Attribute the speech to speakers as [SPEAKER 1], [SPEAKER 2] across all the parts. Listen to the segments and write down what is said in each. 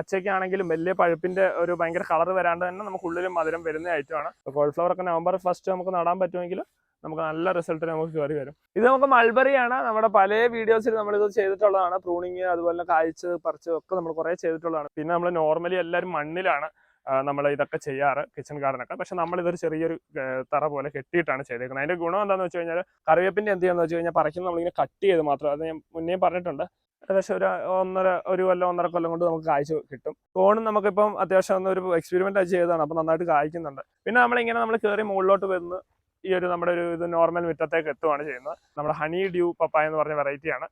[SPEAKER 1] പച്ചയ്ക്കാണെങ്കിലും വലിയ പഴുപ്പിന്റെ ഒരു ഭയങ്കര കളർ വരാണ്ട് തന്നെ നമുക്ക് ഉള്ളിലും മധുരം വരുന്ന ഐറ്റമാണ് കോൾഫ്ലവർ ഒക്കെ നവംബർ ഫസ്റ്റ് നമുക്ക് നടാൻ പറ്റുമെങ്കിൽ നമുക്ക് നല്ല റിസൾട്ട് നമുക്ക് കയറി വരും. ഇത് നമുക്ക് മൾബറി ആണ്. നമ്മുടെ പല വീഡിയോസിൽ നമ്മൾ ഇത് ചെയ്തിട്ടുള്ളതാണ്. പ്രൂണിങ് അതുപോലെ കായ്ച്ച് പറിച്ച് ഒക്കെ നമ്മൾ കുറേ ചെയ്തിട്ടുള്ളതാണ്. പിന്നെ നമ്മൾ നോർമലി എല്ലാവരും മണ്ണിലാണ് നമ്മൾ ഇതൊക്കെ ചെയ്യാറ് കിച്ചൺ ഗാർഡനൊക്കെ പക്ഷെ നമ്മൾ ഇതൊരു ചെറിയൊരു തറ പോലെ കെട്ടിയിട്ടാണ് ചെയ്തേക്കുന്നത്. അതിന്റെ ഗുണം എന്താണെന്ന് വെച്ച് കഴിഞ്ഞാൽ കറിവേപ്പിന്റെ എന്ത് ചെയ്യാന്ന് വെച്ച് കഴിഞ്ഞാൽ പറിക്കുന്നത് നമ്മളിങ്ങനെ കട്ട് ചെയ്ത് മാത്രം. അത് ഞാൻ മുന്നേ പറഞ്ഞിട്ടുണ്ട്. ഏകദേശം ഒരു ഒന്നര ഒരു കൊല്ലം ഒന്നര കൊല്ലം കൊണ്ട് നമുക്ക് കാഴ്ച കിട്ടും. ഫോണും നമുക്കിപ്പം അത്യാവശ്യം ഒന്ന് ഒരു എക്സ്പെരിമെന്റ് ചെയ്തതാണ്. അപ്പം നന്നായിട്ട് കായ്ക്കുന്നുണ്ട്. പിന്നെ നമ്മളിങ്ങനെ നമ്മൾ കയറി മുകളിലോട്ട് വരുന്നു ഈ ഒരു നമ്മുടെ ഒരു ഇത് നോർമൽ മുറ്റത്തേക്ക് എത്തുവാണ് ചെയ്യുന്നത്. നമ്മുടെ ഹണി ഡ്യൂ പപ്പായ എന്ന് പറഞ്ഞ വെറൈറ്റിയാണ്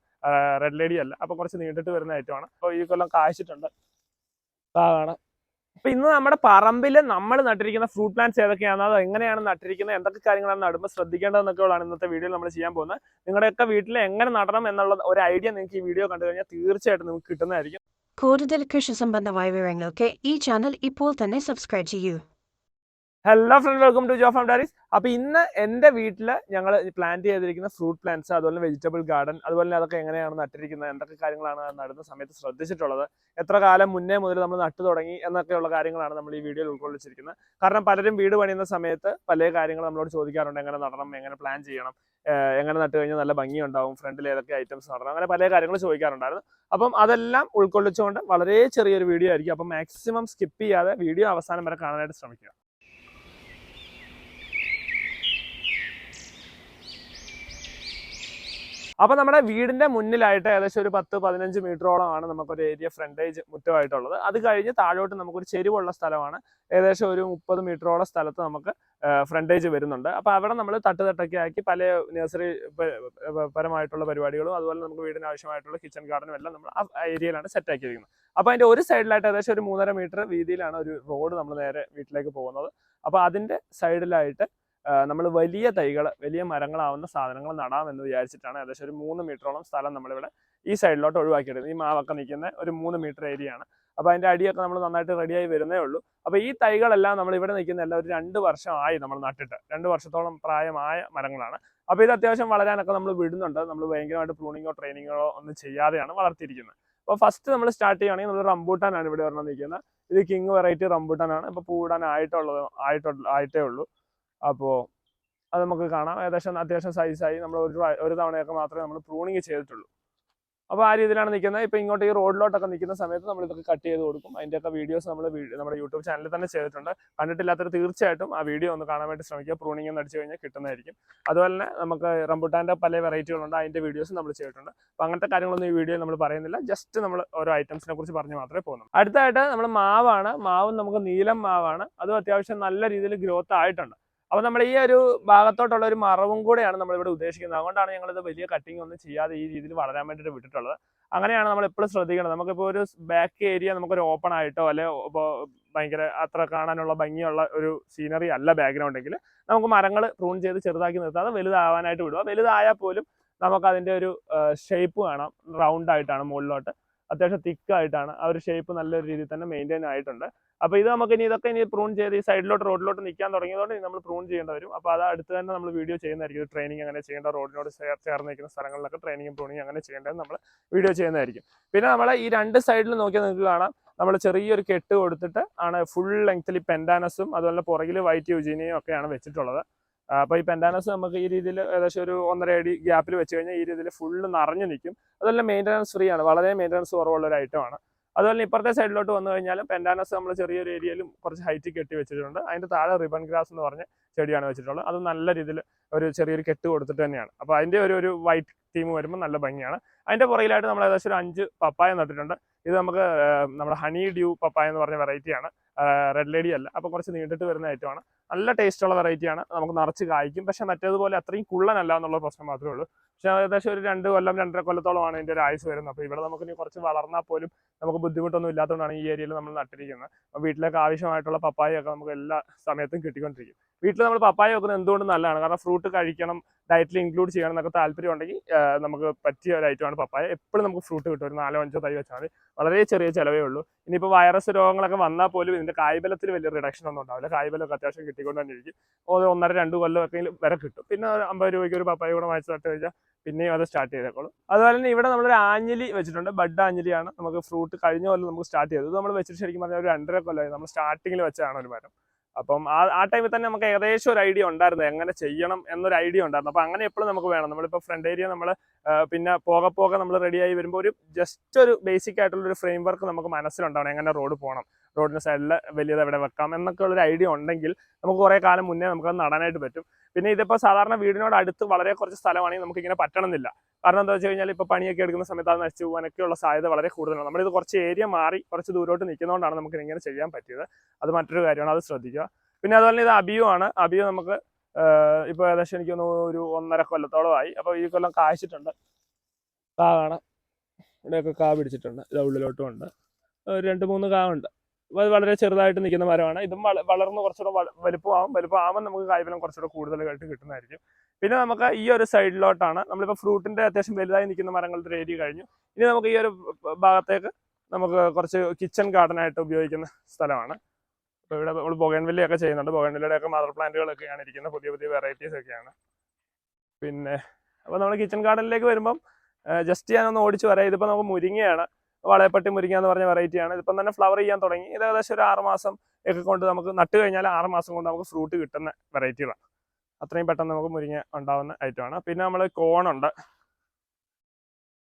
[SPEAKER 1] റെഡ് ലേഡി അല്ല. അപ്പം കുറച്ച് നീണ്ടിട്ട് വരുന്ന ഐറ്റമാണ് അപ്പോൾ ഈ കൊല്ലം കായ്ച്ചിട്ടുണ്ട്. അതാണ് അപ്പൊ ഇന്ന് നമ്മുടെ പറമ്പിൽ നമ്മൾ നട്ടിരിക്കുന്ന ഫ്രൂട്ട് പ്ലാന്റ്സ് ഏതൊക്കെയാണ്? അത് എങ്ങനെയാണ് നട്ടിരിക്കുന്നത്? എന്തൊക്കെ കാര്യങ്ങളാണ് നടുമ്പോൾ ശ്രദ്ധിക്കേണ്ടതെന്നൊക്കെയാണ് ഇന്നത്തെ വീഡിയോയിൽ നമ്മൾ ചെയ്യാൻ പോകുന്നത്. നിങ്ങളുടെയൊക്കെ വീട്ടിൽ എങ്ങനെ നടണം എന്നുള്ള ഒരു ഐഡിയ നിങ്ങൾക്ക് ഈ വീഡിയോ കണ്ടു കഴിഞ്ഞാൽ തീർച്ചയായിട്ടും നിങ്ങൾക്ക് കിട്ടുന്നതായിരിക്കും.
[SPEAKER 2] കൂടുതൽ കൃഷി സംബന്ധമായ വിവരങ്ങൾക്ക് ഈ ചാനൽ ഇപ്പോൾ തന്നെ സബ്സ്ക്രൈബ് ചെയ്യൂ.
[SPEAKER 1] Hello friend welcome to Jo farm dairies അപ്പൊ ഇന്ന് എന്റെ വീട്ടിൽ ഞങ്ങൾ പ്ലാന്റ് ചെയ്തിരിക്കുന്ന ഫ്രൂട്ട് പ്ലാന്റ്സ് അതുപോലെ വെജിറ്റബിൾ ഗാർഡൻ അതുപോലെ അതൊക്കെ എങ്ങനെയാണ് നട്ടിരിക്കുന്നത് എന്തൊക്കെ കാര്യങ്ങളാണ് നടന്ന സമയത്ത് ശ്രദ്ധിച്ചിട്ടുള്ളത് എത്ര കാലം മുന്നേ മുതൽ നമ്മൾ നട്ടു തുടങ്ങി എന്നൊക്കെയുള്ള കാര്യങ്ങളാണ് നമ്മൾ ഈ വീഡിയോയിൽ ഉൾക്കൊള്ളിച്ചിരിക്കുന്നത്. കാരണം പലരും വീട് പണിയുന്ന സമയത്ത് പല കാര്യങ്ങൾ നമ്മളോട് ചോദിക്കാറുണ്ട് എങ്ങനെ നടണം എങ്ങനെ പ്ലാൻ ചെയ്യണം എങ്ങനെ നട്ട് കഴിഞ്ഞാൽ നല്ല ഭംഗി ഉണ്ടാവും ഫ്രണ്ടിൽ ഏതൊക്കെ ഐറ്റംസ് നടണം അങ്ങനെ പല കാര്യങ്ങൾ ചോദിക്കാറുണ്ടായിരുന്നു. അപ്പം അതെല്ലാം ഉൾക്കൊള്ളിച്ചുകൊണ്ട് വളരെ ചെറിയൊരു വീഡിയോ ആയിരിക്കും. അപ്പം മാക്സിമം സ്കിപ്പ് ചെയ്യാതെ വീഡിയോ അവസാനം വരെ കാണാനായിട്ട് ശ്രമിക്കുക. അപ്പൊ നമ്മുടെ വീടിന്റെ മുന്നിലായിട്ട് ഏകദേശം ഒരു പത്ത് പതിനഞ്ച് മീറ്ററോളമാണ് നമുക്കൊരു ഏരിയ ഫ്രണ്ടേജ് മുറ്റമായിട്ടുള്ളത്. അത് കഴിഞ്ഞ് താഴോട്ട് നമുക്കൊരു ചെരുവുള്ള സ്ഥലമാണ്. ഏകദേശം ഒരു മുപ്പത് മീറ്ററോളം സ്ഥലത്ത് നമുക്ക് ഫ്രണ്ടേജ് വരുന്നുണ്ട്. അപ്പൊ അവിടെ നമ്മൾ തട്ട് തട്ടൊക്കെ ആക്കി പല നഴ്സറി പരമായിട്ടുള്ള പരിപാടികളും അതുപോലെ നമുക്ക് വീടിന് ആവശ്യമായിട്ടുള്ള കിച്ചൺ ഗാർഡനും എല്ലാം നമ്മൾ ആ ഏരിയയിലാണ് സെറ്റ് ആക്കിയിരിക്കുന്നത് അപ്പൊ അതിന്റെ ഒരു സൈഡിലായിട്ട് ഏകദേശം ഒരു മൂന്നര മീറ്റർ വീതിയിലാണ് ഒരു റോഡ് നമ്മൾ നേരെ വീട്ടിലേക്ക് പോകുന്നത്. അപ്പൊ അതിന്റെ സൈഡിലായിട്ട് നമ്മൾ വലിയ തൈകൾ വലിയ മരങ്ങളാവുന്ന സാധനങ്ങൾ നടാമെന്ന് വിചാരിച്ചിട്ടാണ് ഏകദേശം ഒരു മൂന്ന് മീറ്ററോളം സ്ഥലം നമ്മളിവിടെ ഈ സൈഡിലോട്ട് ഒഴിവാക്കിയിട്ടുണ്ട് ഈ മാവൊക്കെ നിൽക്കുന്ന ഒരു മൂന്ന് മീറ്റർ ഏരിയ ആണ്. അപ്പോൾ അതിന്റെ അടിയൊക്കെ നമ്മൾ നന്നായിട്ട് റെഡിയായി വരുന്നേ ഉള്ളൂ. അപ്പോൾ ഈ തൈകളെല്ലാം നമ്മൾ ഇവിടെ നിൽക്കുന്ന എല്ലാം ഒരു രണ്ട് വർഷമായി നമ്മൾ നട്ടിട്ട്. രണ്ട് വർഷത്തോളം പ്രായമായ മരങ്ങളാണ്. അപ്പോൾ ഇത് അത്യാവശ്യം വളരാനൊക്കെ നമ്മൾ വിടുന്നുണ്ട്. നമ്മൾ ഭയങ്കരമായിട്ട് പ്രൂണിങ്ങോ ട്രെയിനിങ്ങോ ഒന്നും ചെയ്യാതെയാണ് വളർത്തിയിരിക്കുന്നത്. അപ്പോൾ ഫസ്റ്റ് നമ്മൾ സ്റ്റാർട്ട് ചെയ്യുകയാണെങ്കിൽ നമ്മൾ റംബൂട്ടാനാണ് ഇവിടെ വരണം നിൽക്കുന്നത്. ഇത് കിങ് വെറൈറ്റി റംബൂട്ടാനാണ് ഇപ്പോൾ പൂടാൻ ആയിട്ടുള്ളത് ആയിട്ടുള്ള ആയിട്ടേ ഉള്ളൂ. അപ്പോൾ അത് നമുക്ക് കാണാം. ഏകദേശം അത്യാവശ്യം സൈസായി നമ്മൾ ഒരു ഒരു തവണയൊക്കെ മാത്രമേ നമ്മൾ പ്രൂണിങ് ചെയ്തിട്ടുള്ളൂ. അപ്പോൾ ആ രീതിയിലാണ് നിൽക്കുന്നത്. ഇപ്പോൾ ഇങ്ങോട്ട് ഈ റോഡിലോട്ടൊക്കെ നിൽക്കുന്ന സമയത്ത് നമ്മൾ ഇതൊക്കെ കട്ട് ചെയ്ത് കൊടുക്കും. അതിന്റെയൊക്കെ വീഡിയോസ് നമ്മൾ നമ്മുടെ യൂട്യൂബ് ചാനലിൽ തന്നെ ചെയ്തിട്ടുണ്ട്. കണ്ടിട്ടില്ലാത്തവർ തീർച്ചയായിട്ടും ആ വീഡിയോ ഒന്ന് കാണാൻ വേണ്ടി ശ്രമിക്കുക. പ്രൂണിങ് എന്ന് അടിച്ചു കഴിഞ്ഞാൽ കിട്ടുന്നതായിരിക്കും. അതുപോലെ തന്നെ നമുക്ക് റംബുട്ടാന്റെ പല വെറൈറ്റികളുണ്ട് അതിന്റെ വീഡിയോസ് നമ്മൾ ചെയ്തിട്ടുണ്ട്. അപ്പോൾ അങ്ങനത്തെ കാര്യങ്ങളൊന്നും ഈ വീഡിയോയിൽ നമ്മൾ പറയുന്നില്ല. ജസ്റ്റ് നമ്മൾ ഓരോ ഐറ്റംസിനെ കുറിച്ച് പറഞ്ഞ് മാത്രമേ പോകുന്നു അടുത്തായിട്ട് നമ്മൾ മാവാണ്. മാവും നമുക്ക് നീലം മാവാണ്. അതും അത്യാവശ്യം നല്ല രീതിയിൽ ഗ്രോത്ത് ആയിട്ടുണ്ട്. അപ്പോൾ നമ്മൾ ഈ ഒരു ഭാഗത്തോട്ടുള്ള ഒരു മറവും കൂടെയാണ് നമ്മൾ ഇവിടെ ഉദ്ദേശിക്കുന്നത്. അതുകൊണ്ടാണ് ഞങ്ങൾ ഇത് വലിയ കട്ടിങ് ഒന്നും ചെയ്യാതെ ഈ രീതിയിൽ വളരാൻ വേണ്ടിയിട്ട് വിട്ടിട്ടുള്ളത്. അങ്ങനെയാണ് നമ്മൾ എപ്പോഴും ശ്രദ്ധിക്കണം നമുക്കിപ്പോൾ ഒരു ബാക്ക് ഏരിയ നമുക്കൊരു ഓപ്പൺ ആയിട്ടോ അല്ലെ ഇപ്പോൾ ഭയങ്കര അത്ര കാണാനുള്ള ഭംഗിയുള്ള ഒരു സീനറി അല്ല ബാക്ക്ഗ്രൗണ്ടെങ്കിൽ നമുക്ക് മരങ്ങൾ പ്രൂൺ ചെയ്ത് ചെറുതാക്കി നിർത്താതെ വലുതാവാനായിട്ട് വിടുക വലുതായാൽ പോലും നമുക്ക് അതിന്റെ ഒരു ഷേപ്പ് കാണാം റൗണ്ട് ആയിട്ടാണ് മുകളിലോട്ട്. അത്യാവശ്യം തിക്കായിട്ടാണ് ആ ഒരു ഷേപ്പ് നല്ലൊരു രീതിയിൽ തന്നെ മെയിന്റെയിൻ ആയിട്ടുണ്ട്. അപ്പോൾ ഇത് നമുക്ക് ഇനി ഇതൊക്കെ ഇനി പ്രൂൺ ചെയ്ത് ഈ സൈഡിലോട്ട് റോഡിലോട്ട് നിൽക്കാൻ തുടങ്ങിയതുകൊണ്ട് ഇനി നമ്മൾ പ്രൂൺ ചെയ്യേണ്ടി വരും. അപ്പോൾ അത് അടുത്ത് തന്നെ നമ്മൾ വീഡിയോ ചെയ്യുന്നതായിരിക്കും. ട്രെയിനിങ് അങ്ങനെ ചെയ്യേണ്ട റോഡിനോട് ചേർ- ചേർന്ന് നിൽക്കുന്ന സ്ഥലങ്ങളിലൊക്കെ ട്രെയിനിങ്ങും പ്രൂണിങ് അങ്ങനെ ചെയ്യേണ്ടത് നമ്മൾ വീഡിയോ ചെയ്യുന്നതായിരിക്കും. പിന്നെ നമ്മൾ ഈ രണ്ട് സൈഡിൽ നോക്കിയാൽ നിങ്ങൾക്ക് കാണാം. നമ്മൾ ചെറിയൊരു കെട്ട് കൊടുത്തിട്ട് ആണ് ഫുൾ ലെങ്ത്തിൽ പെൻഡാനസും അതുപോലെ പുറകിൽ വൈറ്റ് യുജീനിയും ഒക്കെയാണ് വെച്ചിട്ടുള്ളത്. അപ്പോൾ ഈ പെൻഡാനസ് നമുക്ക് ഈ രീതിയിൽ ഏകദേശം ഒരു ഒന്നര അടി ഗ്യാപ്പിൽ വെച്ച് കഴിഞ്ഞാൽ ഈ രീതിയിൽ ഫുള്ള് നിറഞ്ഞു നിൽക്കും. അതല്ല മെയിന്റനൻസ് ഫ്രീ ആണ്. വളരെ മെയിന്റനൻസ് കുറവുള്ള ഒരു ഐറ്റമാണ് അതുപോലെ ഇപ്പുറത്തെ സൈഡിലോട്ട് വന്നു കഴിഞ്ഞാലും പെൻഡാനസ് നമ്മൾ ചെറിയൊരു ഏരിയയിലും കുറച്ച് ഹൈറ്റ് കെട്ടി വെച്ചിട്ടുണ്ട്. അതിന്റെ താഴെ റിബൺ ഗ്രാസ് എന്ന് പറഞ്ഞ ചെടിയാണ് വെച്ചിട്ടുള്ളത്. അത് നല്ല രീതിയിൽ ഒരു ചെറിയൊരു കെട്ട് കൊടുത്തിട്ട് തന്നെയാണ്. അപ്പോൾ അതിന്റെ ഒരു ഒരു വൈറ്റ് തീം വരുമ്പോൾ നല്ല ഭംഗിയാണ്. അതിന്റെ പുറകിലായിട്ട് നമ്മൾ ഏകദേശം ഒരു അഞ്ച് പപ്പായ നട്ടിട്ടുണ്ട്. ഇത് നമുക്ക് നമ്മുടെ ഹണി ഡ്യൂ പപ്പായ എന്ന് പറഞ്ഞ വെറൈറ്റിയാണ് റെഡ് ലേഡി അല്ല. അപ്പോൾ കുറച്ച് നീണ്ടിട്ട് വരുന്ന ഐറ്റമാണ് നല്ല ടേസ്റ്റ് ഉള്ള വെറൈറ്റിയാണ് നമുക്ക് നിറച്ച് കായ്ക്കും. പക്ഷെ മറ്റേതുപോലെ അത്രയും കുള്ളനല്ല എന്നുള്ള പ്രശ്നം മാത്രമേ ഉള്ളൂ. പക്ഷെ ഏകദേശം ഒരു രണ്ട് കൊല്ലം രണ്ടര കൊല്ലത്തോളമാണ് ഇതിന്റെ ഒരു ആയുസ് വരുന്നത്. അപ്പോൾ ഇവിടെ നമുക്ക് ഇനി കുറച്ച് വളർന്നാൽ പോലും നമുക്ക് ബുദ്ധിമുട്ടൊന്നും ഇല്ലാത്തതുകൊണ്ടാണ് ഈ ഏരിയയിൽ നമ്മൾ നട്ടിരിക്കുന്നത്. വീട്ടിലേക്ക് ആവശ്യമായിട്ടുള്ള പപ്പായൊക്കെ നമുക്ക് എല്ലാ സമയത്തും കിട്ടിക്കൊണ്ടിരിക്കും. വീട്ടിൽ നമ്മൾ പപ്പായ വെക്കുന്നത് എന്തുകൊണ്ട് നല്ലതാണ്? കാരണം ഫ്രൂട്ട് കഴിക്കണം ഡയറ്റിൽ ഇൻക്ലൂഡ് ചെയ്യണം എന്നൊക്കെ താല്പര്യം ഉണ്ടെങ്കിൽ നമുക്ക് പറ്റിയ ഒരു ഐറ്റം ആണ് പപ്പായ. എപ്പോഴും നമുക്ക് ഫ്രൂട്ട് കിട്ടും. ഒരു നാലോ അഞ്ചോ തൈ വെച്ചാൽ മതി. വളരെ ചെറിയ ചിലവേ ഉള്ളൂ. ഇനിയിപ്പോൾ വൈറസ് രോഗങ്ങളൊക്കെ വന്നാൽ പോലും ഇതിന്റെ കായ്ബലത്തിൽ വലിയ റിഡക്ഷൻ ഒന്നും ഉണ്ടാവില്ല. കായ്ബലമൊക്കെ അത്യാവശ്യം കിട്ടിക്കൊണ്ട് തന്നെ ഇരിക്കും ഒരു ഒന്നര രണ്ട് കൊല്ലമൊക്കെ വരെ കിട്ടും. പിന്നെ അമ്പത് രൂപയ്ക്ക് ഒരു പപ്പായ കൂടെ വാങ്ങിച്ചു നട്ട് കഴിഞ്ഞാൽ പിന്നെയും അത് സ്റ്റാർട്ട് ചെയ്തേക്കോളും. അതുപോലെ തന്നെ ഇവിടെ നമ്മളൊരു ആഞ്ഞിലി വെച്ചിട്ടുണ്ട്. ബഡ് ആഞ്ഞിലിയാണ് നമുക്ക് ഫ്രൂട്ട് കഴിഞ്ഞ കൊല്ലം നമുക്ക് സ്റ്റാർട്ട് ചെയ്തത്. നമ്മൾ വെച്ചിട്ട് ശരിക്കും പറഞ്ഞാൽ ഒരു രണ്ടര കൊല്ലമായി നമ്മൾ സ്റ്റാർട്ടിങ്ങിൽ വെച്ചാണ് ഒരു മരം. അപ്പം ആ ആ ടൈമിൽ തന്നെ നമുക്ക് ഏകദേശം ഒരു ഐഡിയ ഉണ്ടായിരുന്നു. എങ്ങനെ ചെയ്യണം എന്നൊരു ഐഡിയ ഉണ്ടായിരുന്നു. അപ്പം അങ്ങനെ എപ്പോഴും നമുക്ക് വേണം. നമ്മളിപ്പോൾ ഫ്രണ്ട് ഏരിയ നമ്മൾ പിന്നെ പോകെ പോകെ നമ്മൾ റെഡിയായി വരുമ്പോൾ ഒരു ജസ്റ്റ് ഒരു ബേസിക് ആയിട്ടുള്ള ഒരു ഫ്രെയിം വർക്ക് നമുക്ക് മനസ്സിലുണ്ടാവണം. എങ്ങനെ റോഡ് പോകണം റോഡിന് സൈഡിൽ വലിയത് എവിടെ വെക്കാം എന്നൊക്കെ ഉള്ളൊരു ഐഡിയ ഉണ്ടെങ്കിൽ നമുക്ക് കുറേ കാലം മുന്നേ നമുക്ക് നടാനായിട്ട് പറ്റും. പിന്നെ ഇതിപ്പോൾ സാധാരണ വീടിനോട് അടുത്ത് വളരെ കുറച്ച് സ്ഥലമാണെങ്കിൽ നമുക്ക് ഇങ്ങനെ പറ്റണമെന്നില്ല. കാരണം എന്താ വെച്ച് കഴിഞ്ഞാൽ ഇപ്പോൾ പണിയൊക്കെ എടുക്കുന്ന സമയത്ത് അത് നശിച്ചു പോകാനൊക്കെയുള്ള സാധ്യത വളരെ കൂടുതലാണ്. നമ്മളിത് കുറച്ച് ഏരിയ മാറി കുറച്ച് ദൂരോട്ട് നിൽക്കുന്നതുകൊണ്ടാണ് നമുക്ക് ഇങ്ങനെ ചെയ്യാൻ പറ്റിയത്. അത് മറ്റൊരു കാര്യമാണ് അത് ശ്രദ്ധിക്കുക. പിന്നെ അതുപോലെ ഇത് അബിയു ആണ്. അബിയു നമുക്ക് ഇപ്പോൾ ഏകദേശം എനിക്ക് തോന്നുന്നു ഒരു ഒന്നര കൊല്ലത്തോളമായി അപ്പോൾ ഈ കൊല്ലം കായ്ച്ചിട്ടുണ്ട്. കാ കാണാം ഇവിടെയൊക്കെ കാ പിടിച്ചിട്ടുണ്ട്. ഇത് ഉള്ളിലോട്ടും ഉണ്ട് രണ്ട് മൂന്ന് കാ ഉണ്ട് അപ്പോൾ അത് വളരെ ചെറുതായിട്ട് നിൽക്കുന്ന മരമാണ്. ഇതും വള- വളർന്ന് കുറച്ചുകൂടെ വലുപ്പമാവും. വലുപ്പമാകുമ്പോൾ നമുക്ക് കായ്ഫലം കുറച്ചുകൂടെ കൂടുതലായിട്ട് കിട്ടുന്നതായിരിക്കും. പിന്നെ നമുക്ക് ഈ ഒരു സൈഡിലോട്ടാണ്. നമ്മളിപ്പോൾ ഫ്രൂട്ടിന്റെ അത്യാവശ്യം വലുതായി നിൽക്കുന്ന മരങ്ങളുടെ ഏരിയ കഴിഞ്ഞു. ഇനി നമുക്ക് ഈ ഒരു ഭാഗത്തേക്ക് നമുക്ക് കുറച്ച് കിച്ചൺ ഗാർഡൻ ആയിട്ട് ഉപയോഗിക്കുന്ന സ്ഥലമാണ്. അപ്പോൾ ഇവിടെ നമ്മൾ ബൊഗൻവില്ലയൊക്കെ ചെയ്യുന്നുണ്ട്. ബൊഗൻവില്ലയുടെ ഒക്കെ മദർ പ്ലാന്റുകളൊക്കെയാണ് ഇരിക്കുന്നത്. പുതിയ പുതിയ വെറൈറ്റീസ് ഒക്കെയാണ്. പിന്നെ അപ്പോൾ നമ്മൾ കിച്ചൺ ഗാർഡനിലേക്ക് വരുമ്പം ജസ്റ്റ് ഞാനൊന്ന് ഓടിച്ച് വരാം. ഇതിപ്പോൾ നമുക്ക് മുരിങ്ങയാണ്. വളയപ്പട്ടി മുരിങ്ങ എന്ന് പറഞ്ഞ വെറൈറ്റിയാണ് ഇതിപ്പം തന്നെ ഫ്ലവർ ചെയ്യാൻ തുടങ്ങി. ഇത് ഏകദേശം ഒരു ആറ് മാസം ഒക്കെ കൊണ്ട് നമുക്ക് നട്ട് കഴിഞ്ഞാൽ ആറ് മാസം കൊണ്ട് നമുക്ക് ഫ്രൂട്ട് കിട്ടുന്ന വെറൈറ്റികളാണ് അത്രയും പെട്ടെന്ന് നമുക്ക് മുരിങ്ങ ഉണ്ടാവുന്ന ഐറ്റമാണ് പിന്നെ നമ്മൾ കോണുണ്ട്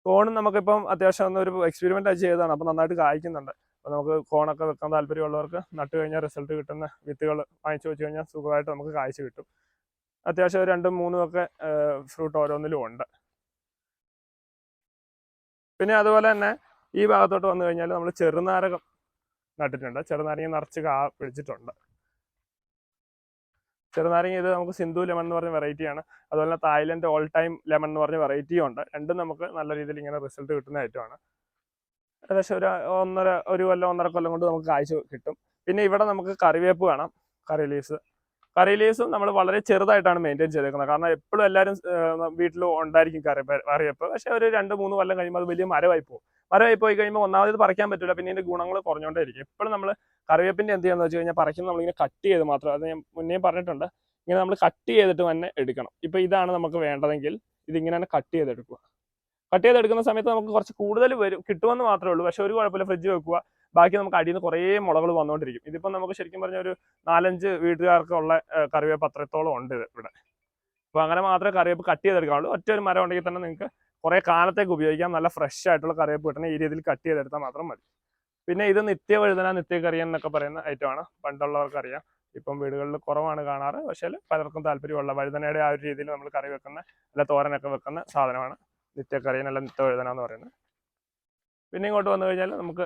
[SPEAKER 1] കോണും നമുക്കിപ്പം അത്യാവശ്യം ഒന്ന് ഒരു എക്സ്പെരിമെന്റ് ചെയ്തതാണ്. അപ്പം നന്നായിട്ട് കായ്ക്കുന്നുണ്ട്. അപ്പോൾ നമുക്ക് കോണൊക്കെ വെക്കാൻ താല്പര്യമുള്ളവർക്ക് നട്ട് കഴിഞ്ഞാൽ റിസൾട്ട് കിട്ടുന്ന വിത്തുകൾ വാങ്ങിച്ചു വെച്ച് കഴിഞ്ഞാൽ സുഖമായിട്ട് നമുക്ക് കായ്ച്ച് കിട്ടും. അത്യാവശ്യം രണ്ടും മൂന്നും ഒക്കെ ഫ്രൂട്ട് ഓരോന്നിലും ഉണ്ട്. പിന്നെ അതുപോലെ തന്നെ ഈ ഭാഗത്തോട്ട് വന്നു കഴിഞ്ഞാൽ നമ്മൾ ചെറുനാരകം നട്ടിട്ടുണ്ട്. ചെറുനാരങ്ങ നിറച്ച് കാ പിടിച്ചിട്ടുണ്ട്. ചെറുനാരങ്ങ ഇത് നമുക്ക് സിന്ധു ലെമൺ എന്ന് പറഞ്ഞ വെറൈറ്റിയാണ് അതുപോലെ തന്നെ തായ്ലൻഡ് ഓൾ ടൈം ലെമൺ എന്ന് പറഞ്ഞ വെറൈറ്റിയും ഉണ്ട്. രണ്ടും നമുക്ക് നല്ല രീതിയിൽ ഇങ്ങനെ റിസൾട്ട് കിട്ടുന്ന ഐറ്റമാണ് ഏകദേശം ഒരു ഒന്നര ഒരു കൊല്ലം ഒന്നര കൊല്ലം കൊണ്ട് നമുക്ക് കാഴ്ച കിട്ടും. പിന്നെ ഇവിടെ നമുക്ക് കറിവേപ്പ് വേണം. കറി ലീവ്സ് കറി നമ്മൾ വളരെ ചെറുതായിട്ടാണ് മെയിന്റെയിൻ ചെയ്തേക്കുന്നത്. കാരണം എപ്പോഴും എല്ലാവരും വീട്ടിൽ ഉണ്ടായിരിക്കും കറി കറിവേപ്പ് പക്ഷേ ഒരു രണ്ട് മൂന്ന് കൊല്ലം കഴിയുമ്പോൾ അത് വലിയ മരമായി പോകും. മരമായി പോയി കഴിയുമ്പോൾ ഒന്നാമത് പറിക്കാൻ പറ്റില്ല പിന്നെ ഇതിന്റെ ഗുണങ്ങൾ കുറഞ്ഞുകൊണ്ടേ ഇരിക്കും എപ്പോഴും നമ്മൾ കറിവേപ്പിന്റെ എന്ത് ചെയ്യാന്ന് വെച്ച് കഴിഞ്ഞാൽ പറിക്കുന്നത് നമ്മളിങ്ങനെ കട്ട് ചെയ്ത് മാത്രം. അത് ഞാൻ മുന്നേ പറഞ്ഞിട്ടുണ്ട്. ഇങ്ങനെ നമ്മൾ കട്ട് ചെയ്തിട്ട് തന്നെ എടുക്കണം. ഇപ്പൊ ഇതാണ് നമുക്ക് വേണ്ടതെങ്കിൽ ഇതിങ്ങനെ തന്നെ കട്ട് ചെയ്തെടുക്കുക. കട്ട് ചെയ്തെടുക്കുന്ന സമയത്ത് നമുക്ക് കുറച്ച് കൂടുതൽ വരും. കിട്ടുമെന്ന് മാത്രമേ ഉള്ളൂ. പക്ഷെ ഒരു കുഴപ്പമില്ല. ഫ്രിഡ്ജ് വെക്കുക. ബാക്കി നമുക്ക് അടിയിൽ നിന്ന് കുറേ മുളകൾ വന്നുകൊണ്ടിരിക്കും ഇതിപ്പോൾ നമുക്ക് ശരിക്കും പറഞ്ഞ ഒരു നാലഞ്ച് വീട്ടുകാർക്കുള്ള കറിവേപ്പ് അത്രത്തോളം ഉണ്ട് ഇവിടെ. അപ്പോൾ അങ്ങനെ മാത്രമേ കറിവേപ്പ് കട്ട് ചെയ്തെടുക്കാവുള്ളൂ. ഒറ്റ ഒരു മരം ഉണ്ടെങ്കിൽ തന്നെ നിങ്ങൾക്ക് കുറേ കാലത്തേക്ക് ഉപയോഗിക്കാം. നല്ല ഫ്രഷ് ആയിട്ടുള്ള കറിവേപ്പ് കിട്ടണ. ഈ രീതിയിൽ കട്ട് ചെയ്തെടുത്താൽ മാത്രം മതി. പിന്നെ ഇത് നിത്യവഴുതന നിത്യകറിയൻ എന്നൊക്കെ പറയുന്ന ഐറ്റമാണ് പണ്ടുള്ളവർക്ക് അറിയാം. ഇപ്പം വീടുകളിൽ കുറവാണ് കാണാറ്. പക്ഷേ പലർക്കും താല്പര്യമുള്ള വഴുതനയുടെ ആ ഒരു രീതിയിൽ നമ്മൾ കറി വെക്കുന്ന അല്ല തോരനൊക്കെ വെക്കുന്ന സാധനമാണ്. നിത്യക്കറിയൻ അല്ല നിത്യവഴുതന എന്ന് പറയുന്നത്. പിന്നെ ഇങ്ങോട്ട് വന്നു കഴിഞ്ഞാൽ നമുക്ക്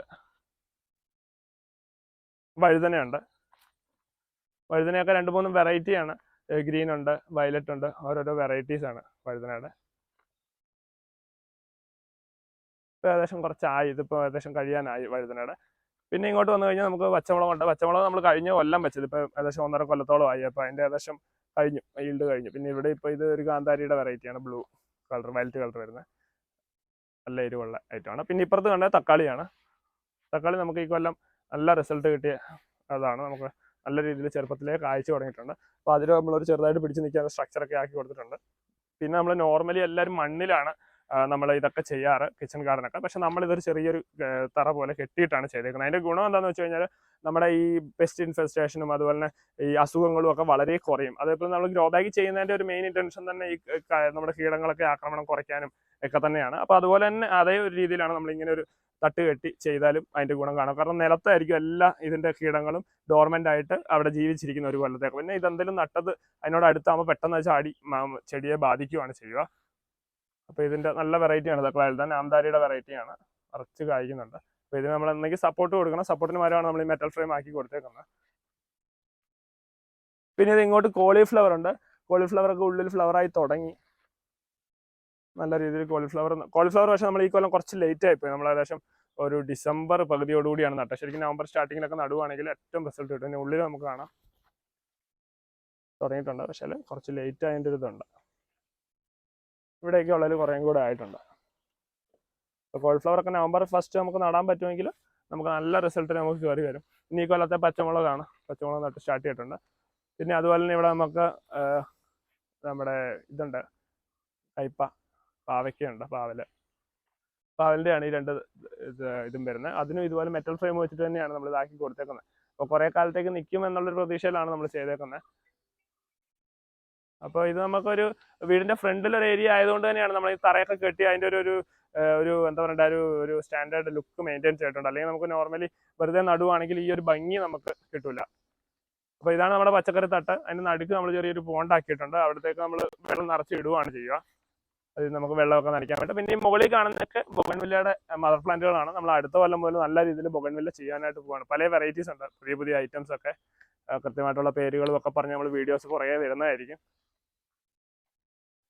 [SPEAKER 1] വഴുതനയുണ്ട് വഴുതനയൊക്കെ രണ്ട് മൂന്ന് വെറൈറ്റിയാണ് ഗ്രീൻ ഉണ്ട് വയലറ്റ് ഉണ്ട് ഓരോരോ വെറൈറ്റീസ് ആണ് വഴുതനയുടെ ഏകദേശം കുറച്ചായി. ഇതിപ്പോൾ ഏകദേശം കഴിയാനായി വഴുതനയുടെ പിന്നെ ഇങ്ങോട്ട് വന്നു കഴിഞ്ഞാൽ നമുക്ക് പച്ചമുളക് ഉണ്ട്. പച്ചമുളക് നമ്മൾ കഴിഞ്ഞ കൊല്ലം വെച്ചത്. ഇപ്പോൾ ഏകദേശം ഒന്നര കൊല്ലത്തോളം ആയി. അപ്പോൾ അതിന്റെ ഏകദേശം കഴിഞ്ഞു. ഈൽഡ് കഴിഞ്ഞു. പിന്നെ ഇവിടെ ഇപ്പോൾ ഇത് ഒരു കാന്താരിയുടെ വെറൈറ്റിയാണ് ബ്ലൂ കളർ വയലറ്റ് കളർ വരുന്നത്. നല്ല എരിവുള്ള ഐറ്റമാണ് പിന്നെ ഇപ്പുറത്ത് കണ്ടത് തക്കാളിയാണ്. തക്കാളി നമുക്ക് ഈ കൊല്ലം നല്ല റിസൾട്ട് കിട്ടിയ അതാണ് നമുക്ക് നല്ല രീതിയിൽ ചെറുപ്പത്തിലേ കാഴ്ച തുടങ്ങിയിട്ടുണ്ട്. അപ്പോൾ അതിൽ നമ്മളൊരു ചെറുതായിട്ട് പിടിച്ച് നിൽക്കാൻ സ്ട്രക്ചറൊക്കെ ആക്കി കൊടുത്തിട്ടുണ്ട്. പിന്നെ നമ്മൾ നോർമലി എല്ലാവരും മണ്ണിലാണ് നമ്മൾ ഇതൊക്കെ ചെയ്യാറ് കിച്ചൺ ഗാർഡനൊക്കെ പക്ഷെ നമ്മൾ ഇതൊരു ചെറിയൊരു തറ പോലെ കെട്ടിയിട്ടാണ് ചെയ്തേക്കുന്നത്. അതിന്റെ ഗുണം എന്താണെന്ന് വെച്ച് കഴിഞ്ഞാൽ നമ്മുടെ ഈ പെസ്റ്റ് ഇൻഫെസ്റ്റേഷനും അതുപോലെ തന്നെ ഈ അസുഖങ്ങളും ഒക്കെ വളരെ കുറയും. അതേപോലെ നമ്മൾ ഗ്രോ ബാഗ് ചെയ്യുന്നതിന്റെ ഒരു മെയിൻ ഇന്റൻഷൻ തന്നെ ഈ നമ്മുടെ കീടങ്ങളൊക്കെ ആക്രമണം കുറയ്ക്കാനും ഒക്കെ തന്നെയാണ്. അപ്പോൾ അതുപോലെ തന്നെ അതേ ഒരു രീതിയിലാണ് നമ്മൾ ഇങ്ങനെ ഒരു തട്ട് കെട്ടി ചെയ്താലും അതിന്റെ ഗുണം കാണാം. കാരണം നിലത്തായിരിക്കും എല്ലാ ഇതിന്റെ കീടങ്ങളും ഡോർമെന്റ് ആയിട്ട് അവിടെ ജീവിച്ചിരിക്കുന്ന ഒരു കൊല്ലത്തേക്ക്. പിന്നെ ഇതെന്തെങ്കിലും നട്ടത് അതിനോട് അടുത്താകുമ്പോൾ പെട്ടെന്ന് ചാടി ചെടിയെ ബാധിക്കുകയാണ് ചെയ്യുക. അപ്പോൾ ഇതിന്റെ നല്ല വെറൈറ്റിയാണ് തക്കളായാലും ആംദാരിയുടെ വെറൈറ്റിയാണ് നിറച്ച് കായ്ക്കുന്നുണ്ട്. അപ്പോൾ ഇതിന് നമ്മൾ എന്തെങ്കിലും സപ്പോർട്ട് കൊടുക്കണം. സപ്പോർട്ടിന് മരമാണ് നമ്മൾ ഈ മെറ്റൽ ഫ്രെയിം ആക്കി കൊടുത്തേക്കുന്നത്. പിന്നെ ഇത് ഇങ്ങോട്ട് കോളിഫ്ലവർ ഉണ്ട്. കോളിഫ്ലവർ ഒക്കെ ഉള്ളിൽ ഫ്ലവറായി തുടങ്ങി. നല്ല രീതിയിൽ കോളിഫ്ലവർ കോളിഫ്ലവർ പക്ഷേ നമ്മൾ ഈ കൊല്ലം കുറച്ച് ലേറ്റ് ആയിപ്പോയി നമ്മൾ ഏകദേശം ഒരു ഡിസംബർ പകുതിയോടുകൂടിയാണ് നട്ടത് ശരിക്കും നവംബർ സ്റ്റാർട്ടിങ്ങിലൊക്കെ നടുവാണെങ്കിൽ ഏറ്റവും റിസൾട്ട് കിട്ടും. ഉള്ളിൽ നമുക്ക് കാണാം. തുടങ്ങിയിട്ടുണ്ട്. പക്ഷേ കുറച്ച് ലേറ്റ് ആയതിന്റെ ഒരു ഇതുണ്ട്. ഇവിടെയൊക്കെ ഉള്ളതിൽ കുറേയും കൂടെ ആയിട്ടുണ്ട്. കോൾഫ്ലവർ ഒക്കെ നവംബർ ഫസ്റ്റ് നമുക്ക് നടാൻ പറ്റുമെങ്കിൽ നമുക്ക് നല്ല റിസൾട്ട് നമുക്ക് കയറി വരും. ഇനി ഈ കൊല്ലത്തെ പച്ചമുളകാണ്. പച്ചമുളക് നട്ട് സ്റ്റാർട്ട് ചെയ്തിട്ടുണ്ട്. പിന്നെ അതുപോലെ തന്നെ ഇവിടെ നമുക്ക് നമ്മുടെ ഇതുണ്ട്. കയ്പ പാവയ്ക്കയുണ്ട് പാവൽ. പാവലിന്റെയാണ് ഈ രണ്ട് ഇതും വരുന്നത്. അതിനും ഇതുപോലെ മെറ്റൽ ഫ്രെയിം വെച്ചിട്ട് തന്നെയാണ് നമ്മൾ ഇതാക്കി കൊടുത്തേക്കുന്നത്. അപ്പോൾ കുറേ കാലത്തേക്ക് നിൽക്കും എന്നുള്ളൊരു പ്രതീക്ഷയിലാണ് നമ്മൾ ചെയ്തേക്കുന്നത്. അപ്പോൾ ഇത് നമുക്കൊരു വീടിന്റെ ഫ്രണ്ടിൽ ഒരു ഏരിയ ആയതുകൊണ്ട് തന്നെയാണ് നമ്മൾ ഈ തറയൊക്കെ കെട്ടി അതിന്റെ ഒരു ഒരു ഒരു എന്താ പറയണ്ട ഒരു ഒരു സ്റ്റാൻഡേർഡ് ലുക്ക് മെയിന്റെയിൻ ചെയ്തിട്ടുണ്ട്. അല്ലെങ്കിൽ നമുക്ക് നോർമലി വെറുതെ നടുവാണെങ്കിൽ ഈ ഒരു ഭംഗി നമുക്ക് കിട്ടൂല. അപ്പോൾ ഇതാണ് നമ്മുടെ പച്ചക്കറി തട്ട്. അതിന്റെ നടുക്ക് നമ്മൾ ചെറിയൊരു പോണ്ടാക്കിയിട്ടുണ്ട് അവിടത്തേക്ക് നമ്മൾ വെള്ളം നിറച്ച് ഇടുകയാണ് ചെയ്യുക. അത് നമുക്ക് വെള്ളമൊക്കെ നനയ്ക്കാൻ വേണ്ടി. പിന്നെ ഈ മുകളിൽ കാണുന്നതൊക്കെ ബൊഗൻവില്ലയുടെ മദർ പ്ലാന്റുകളാണ്. നമ്മൾ അടുത്ത കൊല്ലം മുതൽ നല്ല രീതിയിൽ ബൊഗൻവില്ല ചെയ്യാനായിട്ട് പോവാണ്. പല വെറൈറ്റീസ് ഉണ്ട്. പുതിയ പുതിയ ഐറ്റംസ് ഒക്കെ കൃത്യമായിട്ടുള്ള പേരുകളും ഒക്കെ പറഞ്ഞ് നമ്മൾ വീഡിയോസ് കുറേ വരുന്നതായിരിക്കും.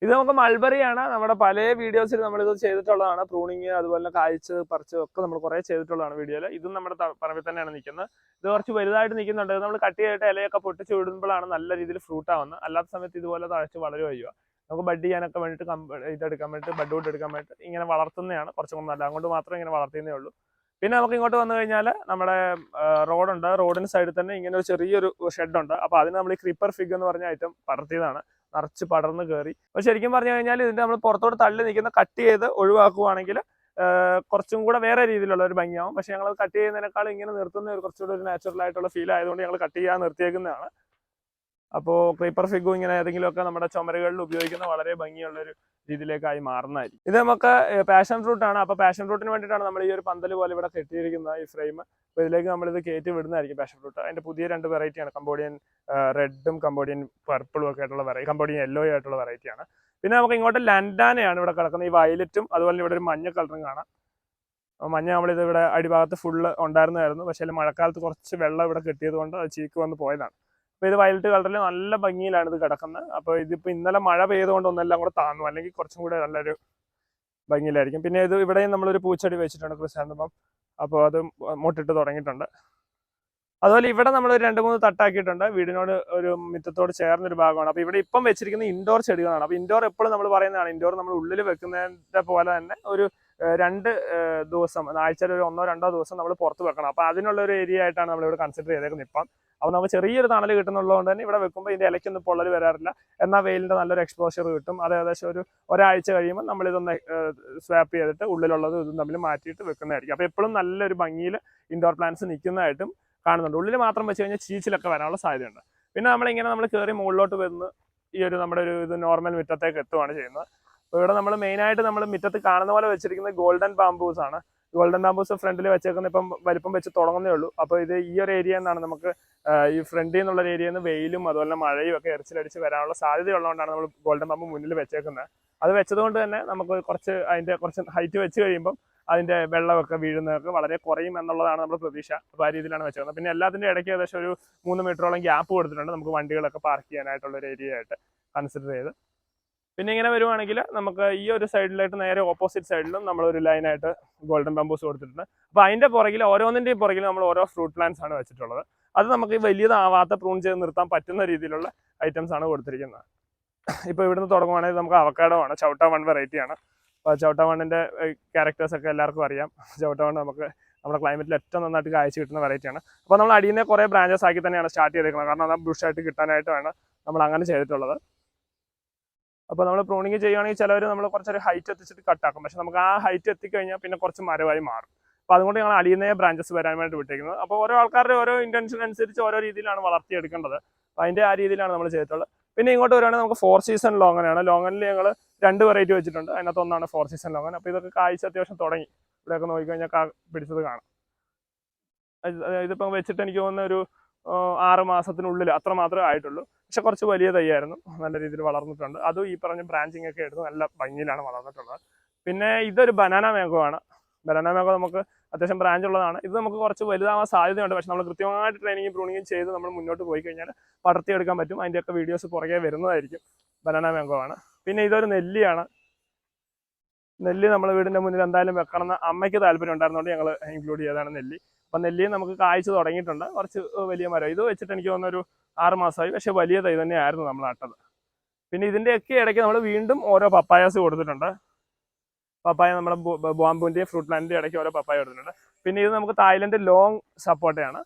[SPEAKER 1] ഇത് നമുക്ക് മൾബറിയാണ്. നമ്മുടെ പല വീഡിയോസിൽ നമ്മൾ ഇത് ചെയ്തിട്ടുള്ളതാണ്. പ്രൂണിങ് അതുപോലെ കായ്ച്ച് പറിച്ച് ഒക്കെ നമ്മൾ കുറേ ചെയ്തിട്ടുള്ളതാണ് വീഡിയോയിൽ ഇതും നമ്മുടെ പറമ്പിൽ തന്നെയാണ് നിൽക്കുന്നത്. ഇത് കുറച്ച് വലുതായിട്ട് നിൽക്കുന്നുണ്ട്. നമ്മൾ കട്ട് ചെയ്തിട്ട് ഇലയൊക്കെ പൊട്ടിച്ച് വിടുമ്പോഴാണ് നല്ല രീതിയിൽ ഫ്രൂട്ട് ആവുന്നത്. അല്ലാത്ത സമയത്ത് ഇതുപോലെ തഴച്ച് വളരെ ചെയ്യുക. നമുക്ക് ബഡ് ചെയ്യാനൊക്കെ വേണ്ടിയിട്ട് കമ്പ ഇതെടുക്കാൻ വേണ്ടിയിട്ട് ബഡ് ഔട്ട് എടുക്കാൻ വേണ്ടിയിട്ട് ഇങ്ങനെ വളർത്തുന്നതാണ്. കുറച്ചും കൂടി നല്ല അങ്ങോട്ട് മാത്രം ഇങ്ങനെ വളർത്തുന്നേ ഉള്ളൂ. പിന്നെ നമുക്ക് ഇങ്ങോട്ട് വന്നു കഴിഞ്ഞാൽ നമ്മുടെ റോഡുണ്ട്. റോഡിന് സൈഡിൽ തന്നെ ഇങ്ങനെ ഒരു ചെറിയൊരു ഷെഡുണ്ട്. അപ്പോൾ അതിന് നമ്മൾ ഈ ക്രീപ്പർ ഫിഗ് എന്ന് പറഞ്ഞ ഐറ്റം പടർത്തിയതാണ്. നിറച്ച് പടർന്ന് കയറി അപ്പോൾ ശരിക്കും പറഞ്ഞു കഴിഞ്ഞാൽ ഇതിന്റെ നമ്മൾ പുറത്തോട്ട് തള്ളി നിൽക്കുന്ന കട്ട് ചെയ്ത് ഒഴിവാക്കുവാണെങ്കിൽ കുറച്ചും കൂടെ വേറെ രീതിയിലുള്ള ഒരു ഭംഗിയാവും. പക്ഷെ ഞങ്ങൾ കട്ട് ചെയ്യുന്നതിനേക്കാൾ ഇങ്ങനെ നിർത്തുന്ന ഒരു കുറച്ചുകൂടെ ഒരു നാച്ചുറൽ ആയിട്ടുള്ള ഫീൽ ആയതുകൊണ്ട് ഞങ്ങൾ കട്ട് ചെയ്യാൻ നിർത്തിയേക്കുന്നതാണ്. അപ്പോൾ ക്രീപ്പർ ഫിഗും ഇങ്ങനെ ഏതെങ്കിലുമൊക്കെ നമ്മുടെ ചുമരുകളിൽ ഉപയോഗിക്കുന്ന വളരെ ഭംഗിയുള്ള ഒരു രീതിയിലേക്കായി മാറുന്നതായിരിക്കും. ഇത് നമുക്ക് പാഷൻ ഫ്രൂട്ട് ആണ്. അപ്പോൾ പാഷൻ ഫ്രൂട്ടിന് വേണ്ടിയിട്ടാണ് നമ്മൾ ഈ ഒരു പന്തൽ പോലെ ഇവിടെ കെട്ടിയിരിക്കുന്ന ഈ ഫ്രെയിം അപ്പോൾ ഇതിലേക്ക് നമ്മളിത് കയറ്റി വിടുന്നതായിരിക്കും പാഷൻ ഫ്രൂട്ട് അതിന്റെ പുതിയ രണ്ട് വെറൈറ്റിയാണ് കമ്പോഡിയൻ റെഡും കമ്പോഡിയൻ പർപ്പിളും ഒക്കെ ആയിട്ടുള്ള വെറൈറ്റി കമ്പോഡിയൻ യെല്ലോ ആയിട്ടുള്ള വെറൈറ്റിയാണ് പിന്നെ നമുക്ക് ഇങ്ങോട്ട് ലൻഡാനയാണ് ഇവിടെ കിടക്കുന്നത്. ഈ വയലറ്റും അതുപോലെ ഇവിടെ ഒരു മഞ്ഞ കളറും കാണാം. മഞ്ഞ നമ്മളിത് ഇവിടെ അടിഭാഗത്ത് ഫുള്ള് ഉണ്ടായിരുന്നതായിരുന്നു. പക്ഷേ മഴക്കാലത്ത് കുറച്ച് വെള്ളം ഇവിടെ കിട്ടിയത് കൊണ്ട് അത് ചീക്ക് വന്ന് പോയതാണ്. അപ്പോൾ ഇത് വയലറ്റ് കളറിൽ നല്ല ഭംഗിയിലാണ് ഇത് കിടക്കുന്നത്. അപ്പോൾ ഇതിപ്പോ ഇന്നലെ മഴ പെയ്തുകൊണ്ട് ഒന്നെല്ലാം കൂടെ താന്നു. അല്ലെങ്കിൽ കുറച്ചും കൂടെ നല്ലൊരു ഭംഗിയിലായിരിക്കും. പിന്നെ ഇത് ഇവിടെയും നമ്മളൊരു പൂച്ചെടി വെച്ചിട്ടുണ്ട് ക്രിസാന്തമം. അപ്പോൾ അത് മുട്ടിട്ട് തുടങ്ങിയിട്ടുണ്ട്. അതുപോലെ ഇവിടെ നമ്മൾ രണ്ട് മൂന്ന് തട്ടാക്കിയിട്ടുണ്ട്. വീടിനോട് ഒരു മിറ്റത്തോട് ചേർന്നൊരു ഭാഗമാണ്. അപ്പോൾ ഇവിടെ ഇപ്പം വെച്ചിരിക്കുന്ന ഇൻഡോർ ചെടികളാണ്. അപ്പോൾ ഇൻഡോർ എപ്പോഴും നമ്മൾ പറയുന്നതാണ് ഇൻഡോർ നമ്മൾ ഉള്ളിൽ വെക്കുന്നതിന്റെ പോലെ തന്നെ ഒരു രണ്ട് ദിവസം ആഴ്ചയിൽ ഒരു ഒന്നോ രണ്ടോ ദിവസം നമ്മൾ പുറത്ത് വെക്കണം. അപ്പോൾ അതിനുള്ള ഒരു ഏരിയ ആയിട്ടാണ് നമ്മൾ ഇവിടെ കൺസിഡർ ചെയ്തേക്കുന്നത് ഇപ്പം. അപ്പോൾ നമുക്ക് ചെറിയൊരു തണൽ കിട്ടുന്നുള്ളതുകൊണ്ട് തന്നെ ഇവിടെ വെക്കുമ്പോൾ ഇതിന്റെ ഇലയ്ക്കൊന്നും പൊള്ളൽ വരാറില്ല. എന്നാൽ വെയിലിന്റെ നല്ലൊരു എക്സ്പോഷർ കിട്ടും. അത് ഏകദേശം ഒരു ഒരാഴ്ച കഴിയുമ്പോൾ നമ്മൾ ഇതൊന്ന് സ്വാപ്പ് ചെയ്തിട്ട് ഉള്ളിലുള്ളത് ഇതും തമ്മിൽ മാറ്റിയിട്ട് വെക്കുന്നതായിരിക്കും. അപ്പോൾ എപ്പോഴും നല്ലൊരു ഭംഗിയിൽ ഇൻഡോർ പ്ലാന്റ്സ് നിൽക്കുന്നതായിട്ടും കാണുന്നുണ്ട്. ഉള്ളിൽ മാത്രം വെച്ച് കഴിഞ്ഞാൽ ചീച്ചിലൊക്കെ വരാനുള്ള സാധ്യതയുണ്ട്. പിന്നെ നമ്മളിങ്ങനെ നമ്മൾ കയറി മുകളിലോട്ട് വന്ന് ഈ ഒരു നമ്മുടെ ഒരു ഇത് നോർമൽ മുറ്റത്തേക്ക് എത്തുകയാണ് ചെയ്യുന്നത്. ഇവിടെ നമ്മൾ മെയിനായിട്ട് നമ്മൾ മുറ്റത്ത് കാണുന്ന പോലെ വെച്ചിരിക്കുന്നത് ഗോൾഡൻ ബാംബൂസ് ആണ്. ഗോൾഡൻ ബാംബൂസ് ഫ്രണ്ടിൽ വെച്ചേക്കുന്ന ഇപ്പം വലിപ്പം വെച്ച് തുടങ്ങുന്നേ ഉള്ളൂ. അപ്പോൾ ഇത് ഈ ഒരു ഏരിയ എന്നാണ് നമുക്ക് ഈ ഫ്രണ്ടിൽ നിന്നുള്ള ഏരിയയിൽ നിന്ന് വെയിലും അതുപോലെ മഴയും ഒക്കെ എറിച്ചിലടിച്ച് വരാനുള്ള സാധ്യത ഉള്ളതുകൊണ്ടാണ് നമ്മൾ ഗോൾഡൻ ബാമ്പ് മുന്നിൽ വെച്ചേക്കുന്നത്. അത് വെച്ചതുകൊണ്ട് തന്നെ നമുക്ക് കുറച്ച് അതിന്റെ കുറച്ച് ഹൈറ്റ് വെച്ച് കഴിയുമ്പം അതിന്റെ വെള്ളമൊക്കെ വീഴുന്നതൊക്കെ വളരെ കുറയും എന്നുള്ളതാണ് നമ്മുടെ പ്രതീക്ഷ. അപ്പോൾ ആ രീതിയിലാണ് വെച്ചേക്കുന്നത്. പിന്നെ എല്ലാത്തിന്റെ ഇടയ്ക്ക് ഏകദേശം ഒരു മൂന്ന് മീറ്ററോളം ഗ്യാപ്പ് കൊടുത്തിട്ടുണ്ട് നമുക്ക് വണ്ടികളൊക്കെ പാർക്ക് ചെയ്യാനായിട്ടുള്ള ഒരു ഏരിയ ആയിട്ട് കൺസിഡർ ചെയ്ത്. പിന്നെ ഇങ്ങനെ വരുവാണെങ്കിൽ നമുക്ക് ഈ ഒരു സൈഡിലായിട്ട് നേരെ ഓപ്പോസിറ്റ് സൈഡിലും നമ്മൾ ഒരു ലൈനായിട്ട് ഗോൾഡൻ ബാംബൂസ് കൊടുത്തിട്ടുണ്ട്. അപ്പോൾ അതിന്റെ പുറകിൽ ഓരോന്നിന്റെയും പുറകിൽ നമ്മൾ ഓരോ ഫ്രൂട്ട് പ്ലാന്റ്സ് ആണ് വെച്ചിട്ടുള്ളത്. അത് നമുക്ക് വലിയതാവാത്ത പ്രൂൺ ചെയ്ത് നിർത്താൻ പറ്റുന്ന രീതിയിലുള്ള ഐറ്റംസ് ആണ് കൊടുത്തിരിക്കുന്നത്. ഇപ്പോൾ ഇവിടുന്ന് തുടങ്ങുവാണെങ്കിൽ നമുക്ക് അവക്കാഡോ ആണ് ചവിട്ട വൺ വെറൈറ്റി ആണ്. അപ്പോൾ ചവിട്ട വണ്ണിന്റെ ക്യാരക്ടേഴ്സ് ഒക്കെ എല്ലാവർക്കും അറിയാം. ചവിട്ട വൺ നമുക്ക് നമ്മുടെ ക്ലൈമറ്റിൽ ഏറ്റവും നന്നായിട്ട് കാഴ്ച കിട്ടുന്ന വെറൈറ്റി ആണ്. അപ്പോൾ നമ്മൾ അടിയിൽ നിന്ന് കുറേ ബ്രാഞ്ചസ് ആക്കി തന്നെയാണ് സ്റ്റാർട്ട് ചെയ്തേക്കുന്നത്. കാരണം അത് ബുഷായിട്ട് കിട്ടാനായിട്ടാണ് നമ്മൾ അങ്ങനെ ചെയ്തിട്ടുള്ളത്. അപ്പോൾ നമ്മൾ പ്രൂണിങ് ചെയ്യുകയാണെങ്കിൽ ചിലവർ നമ്മൾ കുറച്ചൊരു ഹൈറ്റ് എത്തിച്ചിട്ട് കട്ടാക്കും പക്ഷെ നമുക്ക് ആ ഹൈറ്റ് എത്തിക്കഴിഞ്ഞാൽ പിന്നെ കുറച്ച് മരമായി മാറും. അപ്പോൾ അതുകൊണ്ട് ഞങ്ങൾ അടിയുന്നേ ബ്രാഞ്ചസ് വരാൻ വേണ്ടി വിട്ടേക്കുന്നത്. അപ്പോൾ ഓരോ ആൾക്കാരുടെ ഓരോ ഇന്റൻഷൻ അനുസരിച്ച് ഓരോ രീതിയിലാണ് വളർത്തിയെടുക്കേണ്ടത്. അപ്പോൾ അതിന്റെ ആ രീതിയിലാണ് നമ്മൾ ചെയ്തിട്ടുള്ളത്. പിന്നെ ഇങ്ങോട്ട് വരുവാണെങ്കിൽ നമുക്ക് ഫോർ സീസൺ ലോങ്ങനാണ് ലോങ്ങനിൽ ഞങ്ങൾ രണ്ട് വെറൈറ്റി വെച്ചിട്ടുണ്ട്. അതിനകത്ത് ഒന്നാണ് ഫോർ സീസൺ ലോങ്ങൻ അപ്പോൾ ഇതൊക്കെ കാഴ്ച അത്യാവശ്യം തുടങ്ങി. ഇവിടെയൊക്കെ നോക്കിക്കഴിഞ്ഞാൽ കഴിഞ്ഞാൽ പിടിച്ചത് കാണാം. ഇത് ഇതിപ്പം വെച്ചിട്ട് എനിക്ക് തോന്നുന്ന ഒരു ആറ് മാസത്തിനുള്ളിൽ അത്ര മാത്രമേ ആയിട്ടുള്ളൂ. പക്ഷെ കുറച്ച് വലിയ തൈയായിരുന്നു. നല്ല രീതിയിൽ വളർന്നിട്ടുണ്ട്. അതും ഈ പറഞ്ഞ ബ്രാഞ്ചിങ് ഒക്കെ എടുത്ത് നല്ല ഭംഗിയിലാണ് വളർന്നിട്ടുള്ളത്. പിന്നെ ഇതൊരു ബനാന മാംഗോ ആണ്. ബനാന മാംഗോ നമുക്ക് അത്യാവശ്യം ബ്രാഞ്ച് ഉള്ളതാണ്. ഇത് നമുക്ക് കുറച്ച് വലുതാവാൻ സാധ്യതയുണ്ട്. പക്ഷെ നമ്മൾ കൃത്യമായിട്ട് ട്രെയിനിങ് പ്രൂണിങ് ചെയ്ത് നമ്മൾ മുന്നോട്ട് പോയി കഴിഞ്ഞാൽ പടർത്തിയെടുക്കാൻ പറ്റും. അതിന്റെയൊക്കെ വീഡിയോസ് പുറകെ വരുന്നതായിരിക്കും ബനാന മാംഗോ ആണ്. പിന്നെ ഇതൊരു നെല്ലിയാണ്. നെല്ലി നമ്മൾ വീടിന്റെ മുന്നിൽ എന്തായാലും വെക്കണം എന്ന് അമ്മയ്ക്ക് താല്പര്യം ഉണ്ടായിരുന്നതുകൊണ്ട് ഞങ്ങൾ ഇൻക്ലൂഡ് ചെയ്തതാണ് നെല്ലി. അപ്പം നെല്ലിയും നമുക്ക് കായ്ച്ചു തുടങ്ങിയിട്ടുണ്ട്. കുറച്ച് വലിയ മരം. ഇത് വെച്ചിട്ട് എനിക്ക് തോന്നുന്ന ഒരു ആറ് മാസമായി. പക്ഷെ വലിയ തൈ തന്നെയായിരുന്നു നമ്മൾ നട്ടത്. പിന്നെ ഇതിന്റെയൊക്കെ ഇടയ്ക്ക് നമ്മൾ വീണ്ടും ഓരോ പപ്പായാസ് കൊടുത്തിട്ടുണ്ട്. പപ്പായ നമ്മുടെ ബോംബുവിന്റെയും ഫ്രൂട്ട് പ്ലാന്റിന്റെ ഇടയ്ക്ക് ഓരോ പപ്പായ കൊടുത്തിട്ടുണ്ട്. പിന്നെ ഇത് നമുക്ക് തായ്ലൻഡ് ലോങ് സപ്പോർട്ടയാണ്.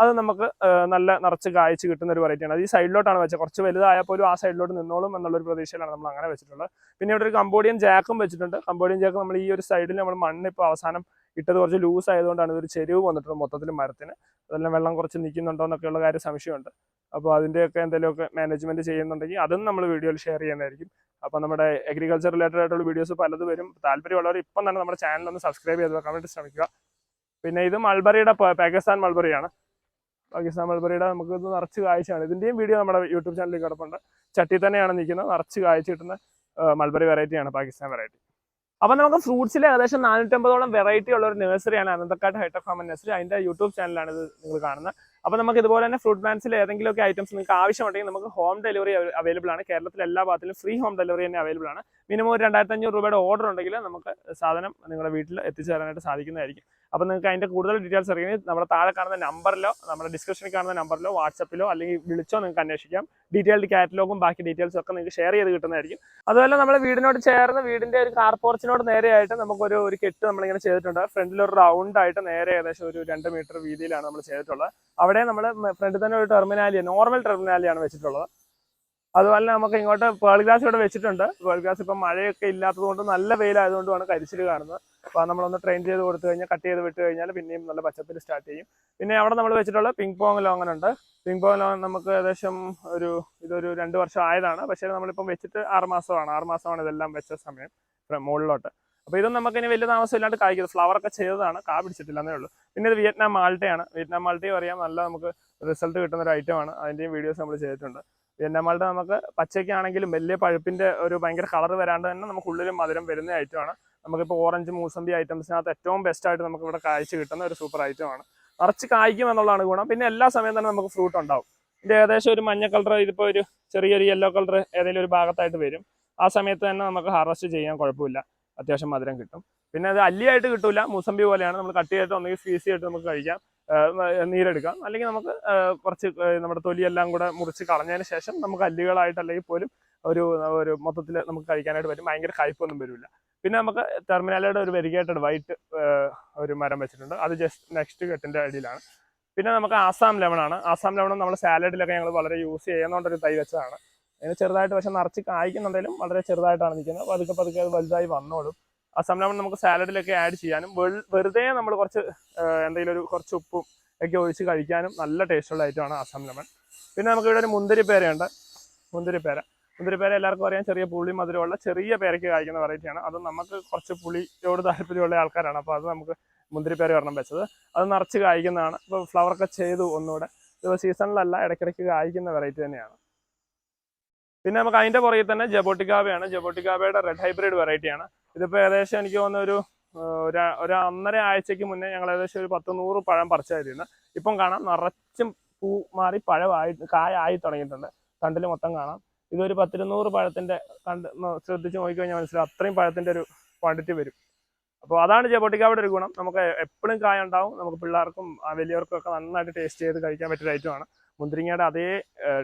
[SPEAKER 1] അത് നമുക്ക് നല്ല നിറച്ച് കായ്ച്ച് കിട്ടുന്ന ഒരു വെറൈറ്റിയാണ്. അത് ഈ സൈഡിലോട്ടാണ് വെച്ചത്. കുറച്ച് വലുതായപ്പോൾ പോലും ആ സൈഡിലോട്ട് നിന്നോളും എന്നുള്ളൊരു പ്രതീക്ഷയിലാണ് നമ്മൾ അങ്ങനെ വെച്ചിട്ടുള്ളത്. പിന്നെ ഇവിടെ ഒരു കമ്പോഡിയൻ ജാക്കും വെച്ചിട്ടുണ്ട്. കമ്പോഡിയൻ ജാക്ക് നമ്മൾ ഈ ഒരു സൈഡിൽ നമ്മൾ മണ്ണ് ഇപ്പോൾ അവസാനം ഇട്ടത് കുറച്ച് ലൂസ് ആയതുകൊണ്ടാണ് ഇതൊരു ചെരിവ് വന്നിട്ടുണ്ട് മൊത്തത്തിൽ മരത്തിന്. അതെല്ലാം വെള്ളം കുറച്ച് നിൽക്കുന്നുണ്ടോ എന്നൊക്കെയുള്ള കാര്യം സംശയമുണ്ട്. അപ്പോൾ അതിന്റെയൊക്കെ എന്തെങ്കിലുമൊക്കെ മാനേജ്മെന്റ് ചെയ്യുന്നുണ്ടെങ്കിൽ അതും നമ്മൾ വീഡിയോയിൽ ഷെയർ ചെയ്യുന്നതായിരിക്കും. അപ്പോൾ നമ്മുടെ അഗ്രികൾച്ചർ റിലേറ്റഡ് ആയിട്ടുള്ള വീഡിയോസ് പലത് വരും. താല്പര്യമുള്ളവർ ഇപ്പം തന്നെ നമ്മുടെ ചാനൽ ഒന്ന് സബ്സ്ക്രൈബ് ചെയ്ത് വെക്കാൻ വേണ്ടി ശ്രമിക്കുക. പിന്നെ ഇത് മൾബറിയുടെ പാകിസ്ഥാൻ മൾബറിയാണ് പാകിസ്ഥാൻ മൾബറിയുടെ നമുക്ക് ഇത് നിറച്ച് കാഴ്ചയാണ്. ഇതിന്റെയും വീഡിയോ നമ്മുടെ യൂട്യൂബ് ചാനലിൽ കിടപ്പുണ്ട്. ചട്ടി തന്നെയാണ് നിൽക്കുന്നത്. നിറച്ച് കാഴ്ച കിട്ടുന്ന മൾബറി വെറൈറ്റിയാണ് പാകിസ്ഥാൻ വെറൈറ്റി അപ്പം നമുക്ക് ഫ്രൂട്ട്സിൽ ഏകദേശം നാനൂറ്റമ്പതോളം വെറൈറ്റി ഉള്ള ഒരു നഴ്സറിയാണ് അനന്തക്കാട് ഹൈടെക് ഫാമൻ നഴ്സറി അതിന്റെ യൂട്യൂബ് ചാനലാണ് ഇത് നിങ്ങൾ കാണുന്നത്. അപ്പോൾ നമുക്ക് ഇതുപോലെ തന്നെ ഫ്രൂട്ട് പ്ലാന്റ്സിൽ ഏതെങ്കിലുമൊക്കെ ഐറ്റംസ് നിങ്ങൾക്ക് ആവശ്യമുണ്ടെങ്കിൽ നമുക്ക് ഹോം ഡെലിവറി അവൈലബിൾ ആണ്. കേരളത്തിലെ എല്ലാ ഭാഗത്തിലും ഫ്രീ ഹോം ഡെലിവറി തന്നെ അവൈലബിൾ ആണ്. മിനിമം ഒരു രണ്ടായിരത്തി അഞ്ഞൂറ് രൂപയുടെ ഓർഡർ ഉണ്ടെങ്കിൽ നമുക്ക് സാധനം നിങ്ങളുടെ വീട്ടിൽ എത്തിച്ചു തരാനായിട്ട് സാധിക്കുന്നതായിരിക്കും. അപ്പോൾ നിങ്ങൾക്ക് അതിന്റെ കൂടുതൽ ഡീറ്റെയിൽസ് അറിയണമെങ്കിൽ നമ്മുടെ താഴെ കാണുന്ന നമ്പറിലോ നമ്മുടെ ഡിസ്ക്രിപ്ഷനിൽ കാണുന്ന നമ്പറിലോ വാട്സപ്പിലോ അല്ലെങ്കിൽ വിളിച്ചോ നിങ്ങൾക്ക് അന്വേഷിക്കാം. ഡീറ്റെയിൽഡ് കാറ്റലോഗും ബാക്കി ഡീറ്റെയിൽസും ഒക്കെ നിങ്ങൾക്ക് ഷെയർ ചെയ്ത് കിട്ടുന്നതായിരിക്കും. അതുപോലെ നമ്മുടെ വീടിനോട് ചേർന്ന് വീടിന്റെ ഒരു കാർ പോർച്ചിനോട് നേരെയായിട്ട് നമുക്കൊരു ഒരു കെട്ട് നമ്മളിങ്ങനെ ചെയ്തിട്ടുണ്ട്. ഫ്രണ്ടിൽ ഒരു റൗണ്ട് ആയിട്ട് നേരെ ഏകദേശം ഒരു രണ്ട് മീറ്റർ വീതിയിലാണ് നമ്മൾ ചെയ്തിട്ടുള്ളത്. അവിടെ നമ്മൾ ഫ്രണ്ടിൽ തന്നെ ഒരു ടെർമിനാലിയ നോർമൽ ടെർമിനാലിയാണ് വെച്ചിട്ടുള്ളത്. അതുപോലെ നമുക്ക് ഇങ്ങോട്ട് പേൾ ഗ്ലാസ് ഇവിടെ വെച്ചിട്ടുണ്ട്. പേൾ ഗ്ലാസ് ഇപ്പം മഴയൊക്കെ ഇല്ലാത്തത് കൊണ്ട് നല്ല വെയിലായതുകൊണ്ടാണ് കരിച്ചിൽ കാണുന്നത്. അപ്പോൾ നമ്മളൊന്ന് ട്രെയിൻ ചെയ്ത് കൊടുത്തു കഴിഞ്ഞാൽ കട്ട് ചെയ്ത് വിട്ട് കഴിഞ്ഞാൽ പിന്നെയും നല്ല പച്ചപ്പിൽ സ്റ്റാർട്ട് ചെയ്യും. പിന്നെ അവിടെ നമ്മൾ വെച്ചിട്ടുള്ള പിങ് പോങ് ലോങ്ങനുണ്ട് പിങ് പോങ് ലോങ് നമുക്ക് ഏകദേശം ഒരു ഇതൊരു രണ്ട് വർഷം ആയതാണ്. പക്ഷേ നമ്മളിപ്പം വെച്ചിട്ട് ആറ് മാസമാണ്. ആറ് മാസമാണ് ഇതെല്ലാം വെച്ച സമയം മുകളിലോട്ട്. അപ്പോൾ ഇതൊന്നും നമുക്ക് ഇനി വലിയ താമസം ഇല്ലാണ്ട് കായ്ക്കുന്നത് ഫ്ലവർ ഒക്കെ ചെയ്തതാണ്. കാ പിടിച്ചിട്ടില്ല എന്നേ ഉള്ളൂ. പിന്നെ ഇത് വിയറ്റ്നാം മാൾട്ടയാണ് വിയറ്റ്നാം മാൾട്ടയും അറിയാം നല്ല നമുക്ക് റിസൾട്ട് കിട്ടുന്ന ഒരു ഐറ്റമാണ് അതിന്റെയും വീഡിയോസ് നമ്മൾ ചെയ്തിട്ടുണ്ട്. വിയറ്റ്നാം മാൾട്ട നമുക്ക് പച്ചയ്ക്കാണെങ്കിലും വലിയ പഴുപ്പിന്റെ ഒരു ഭയങ്കര കളർ വരാണ്ട് തന്നെ നമുക്ക് ഉള്ളിലും മധുരം വരുന്ന ഐറ്റമാണ്. നമുക്കിപ്പോൾ ഓറഞ്ച് മൂസമ്പി ഐറ്റംസിനകത്ത് ഏറ്റവും ബെസ്റ്റ് ആയിട്ട് നമുക്ക് ഇവിടെ കാഴ്ച കിട്ടുന്ന ഒരു സൂപ്പർ ഐറ്റമാണ് നിറച്ച് കായ്ക്കും എന്നുള്ളതാണ് ഗുണം. പിന്നെ എല്ലാ സമയം തന്നെ നമുക്ക് ഫ്രൂട്ട് ഉണ്ടാവും. ഇതിന്റെ ഏകദേശം ഒരു മഞ്ഞ കളർ ഇതിപ്പോൾ ഒരു ചെറിയൊരു യെല്ലോ കളർ ഏതെങ്കിലും ഒരു ഭാഗത്തായിട്ട് വരും. ആ സമയത്ത് തന്നെ നമുക്ക് ഹാർവസ്റ്റ് ചെയ്യാൻ കുഴപ്പമില്ല. അത്യാവശ്യം മധുരം കിട്ടും. പിന്നെ അത് അല്ലിയായിട്ട് കിട്ടില്ല മൂസമ്പി പോലെയാണ്. നമ്മൾ കട്ട് ചെയ്തിട്ട് ഒന്നെങ്കിൽ ഫീസ് ചെയ്തിട്ട് നമുക്ക് കഴിക്കാം. നീരെടുക്കാം. അല്ലെങ്കിൽ നമുക്ക് കുറച്ച് നമ്മുടെ തൊലിയെല്ലാം കൂടെ മുറിച്ച് കളഞ്ഞതിന് ശേഷം നമുക്ക് അല്ലുകളായിട്ട് അല്ലെങ്കിൽ പോലും ഒരു ഒരു മൊത്തത്തിൽ നമുക്ക് കഴിക്കാനായിട്ട് പറ്റും. ഭയങ്കര കയ്പൊന്നും വരില്ല. പിന്നെ നമുക്ക് ടെർമിനാലയുടെ ഒരു വെരിഗേറ്റഡ് വൈറ്റ് ഒരു മരം വെച്ചിട്ടുണ്ട്. അത് ജസ്റ്റ് നെക്സ്റ്റ് കെട്ടിന്റെ അടിയിലാണ്. പിന്നെ നമുക്ക് ആസാം ലെമണാണ് ആസാം ലെമൺ നമ്മൾ സാലഡിലൊക്കെ ഞങ്ങൾ വളരെ യൂസ് ചെയ്യുന്നതുകൊണ്ടൊരു തൈ വെച്ചതാണ്. അതിന് ചെറുതായിട്ട് പക്ഷെ നിറച്ച് കായ്ക്കുന്നുണ്ടെങ്കിലും വളരെ ചെറുതായിട്ടാണ് നിൽക്കുന്നത്. പതുക്കെ പതുക്കെ അത് വലുതായി വന്നോളും. ആസാം ലെമൺ നമുക്ക് സാലഡിലൊക്കെ ആഡ് ചെയ്യാനും വെറുതെ നമ്മൾ കുറച്ച് എന്തെങ്കിലും ഒരു കുറച്ച് ഉപ്പും ഒക്കെ ഒഴിച്ച് കഴിക്കാനും നല്ല ടേസ്റ്റുള്ള ഐറ്റമാണ് അസം ലെമൺ പിന്നെ നമുക്ക് ഇവിടെ ഒരു മുന്തിരി പേരയുണ്ട് മുന്തിരി പേര എല്ലാവർക്കും അറിയാം ചെറിയ പുളി മധുരമുള്ള ചെറിയ പേരയ്ക്ക് കഴിക്കുന്ന വെറൈറ്റിയാണ് അത് നമുക്ക് കുറച്ച് പുളിയോട് താല്പര്യമുള്ള ആൾക്കാരാണ്. അപ്പോൾ അത് നമുക്ക് മുന്തിരി പേര വെച്ചത്. അത് നിറച്ച് കായ്ക്കുന്നതാണ്. ഇപ്പോൾ ഫ്ലവറൊക്കെ ചെയ്തു ഒന്നുകൂടെ. ഇത് സീസണിലല്ല ഇടയ്ക്കിടയ്ക്ക് കായ്ക്കുന്ന വെറൈറ്റി തന്നെയാണ്. പിന്നെ നമുക്ക് അതിന്റെ പുറകിൽ തന്നെ ജബോട്ടിക്കാവയാണ് ജബോട്ടിക്കാവയുടെ റെഡ് ഹൈബ്രിഡ് വെറൈറ്റിയാണ് ഇതിപ്പോൾ ഏകദേശം എനിക്ക് തോന്നുന്ന ഒരു ഒരു ഒന്നര ആഴ്ചയ്ക്ക് മുന്നേ ഞങ്ങൾ ഏകദേശം ഒരു പത്ത് നൂറ് പഴം പറിച്ചായിരുന്നു ഇപ്പം കാണാം നിറച്ചും പൂ മാറി പഴമായി കായായി തുടങ്ങിയിട്ടുണ്ട്. തണ്ടിൽ മൊത്തം കാണാം. ഇതൊരു പത്തിരുന്നൂറ് പഴത്തിന്റെ കണ്ട് ശ്രദ്ധിച്ച് നോക്കിക്കഴിഞ്ഞാൽ മനസ്സിലാവും അത്രയും പഴത്തിന്റെ ഒരു ക്വാണ്ടിറ്റി വരും. അപ്പോൾ അതാണ് ജബോട്ടിക്കാവയുടെ ഒരു ഗുണം. നമുക്ക് എപ്പോഴും കായ ഉണ്ടാവും. നമുക്ക് പിള്ളേർക്കും വലിയവർക്കും ഒക്കെ നന്നായിട്ട് ടേസ്റ്റ് ചെയ്ത് കഴിക്കാൻ പറ്റിയ ഐറ്റമാണ് മുന്തിരിങ്ങയുടെ അതേ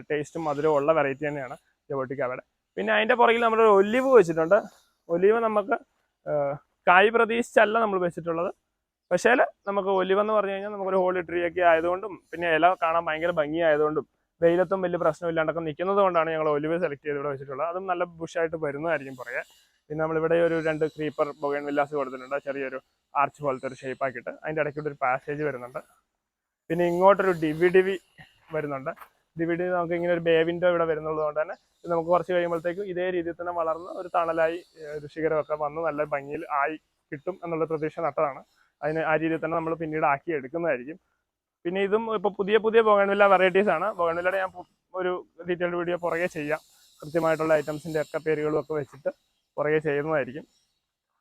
[SPEAKER 1] ടേസ്റ്റും മധുരവും ഉള്ള വെറൈറ്റി തന്നെയാണ്. ജബോട്ടിക്കാവിടെ പിന്നെ അതിന്റെ പുറകിൽ നമ്മൾ ഒലിവ് വെച്ചിട്ടുണ്ട്. ഒലിവ് നമുക്ക് കായ് പ്രതീക്ഷിച്ചല്ല നമ്മൾ വെച്ചിട്ടുള്ളത്. പക്ഷേ നമുക്ക് ഒലിവ് എന്ന് പറഞ്ഞു കഴിഞ്ഞാൽ നമുക്കൊരു ഹോളി ട്രീ ഒക്കെ ആയതുകൊണ്ടും പിന്നെ ഇല കാണാൻ ഭയങ്കര ഭംഗിയായതുകൊണ്ടും വെയിലത്തും വലിയ പ്രശ്നമില്ലാണ്ടൊക്കെ നിൽക്കുന്നത് കൊണ്ടാണ് ഞങ്ങൾ ഒലിവ് സെലക്ട് ചെയ്ത് ഇവിടെ വെച്ചിട്ടുള്ളത്. അതും നല്ല ബുഷായിട്ട് വരുന്നതായിരിക്കും പുറകെ. പിന്നെ നമ്മളിവിടെ ഒരു രണ്ട് ക്രീപ്പർ ബൊഗൻ വില്ലാസ് കൊടുത്തിട്ടുണ്ട്. ചെറിയൊരു ആർച്ച് പോലത്തെ ഒരു ഷേപ്പ് ആക്കിയിട്ട്. അതിന്റെ ഇടയ്ക്കൂടെ ഒരു പാസേജ് വരുന്നുണ്ട്. പിന്നെ ഇങ്ങോട്ടൊരു ഡിവി ഡിവി വരുന്നുണ്ട്. ഡിവി നമുക്ക് ഇങ്ങനെ ഒരു ബേവിന്റെ ഇവിടെ വരുന്നത് കൊണ്ട് തന്നെ നമുക്ക് കുറച്ച് കഴിയുമ്പോഴത്തേക്കും ഇതേ രീതിയിൽ തന്നെ വളർന്ന് ഒരു തണലായി ഋഷികരമൊക്കെ വന്ന് നല്ല ഭംഗിയിൽ ആയി കിട്ടും എന്നുള്ള പ്രതീക്ഷ നട്ടതാണ്. അതിന് ആ രീതിയിൽ തന്നെ നമ്മൾ പിന്നീട് ആക്കി എടുക്കുന്നതായിരിക്കും. പിന്നെ ഇതും ഇപ്പോൾ പുതിയ പുതിയ ബോഗൺവില്ല വെറൈറ്റീസ് ആണ്. ബോഗൺവില്ലയുടെ ഞാൻ ഒരു ഡീറ്റെയിൽഡ് വീഡിയോ പുറകെ ചെയ്യാം. കൃത്യമായിട്ടുള്ള ഐറ്റംസിന്റെ ഒക്കെ പേരുകളും ഒക്കെ വെച്ചിട്ട് പുറകെ ചെയ്യുന്നതായിരിക്കും.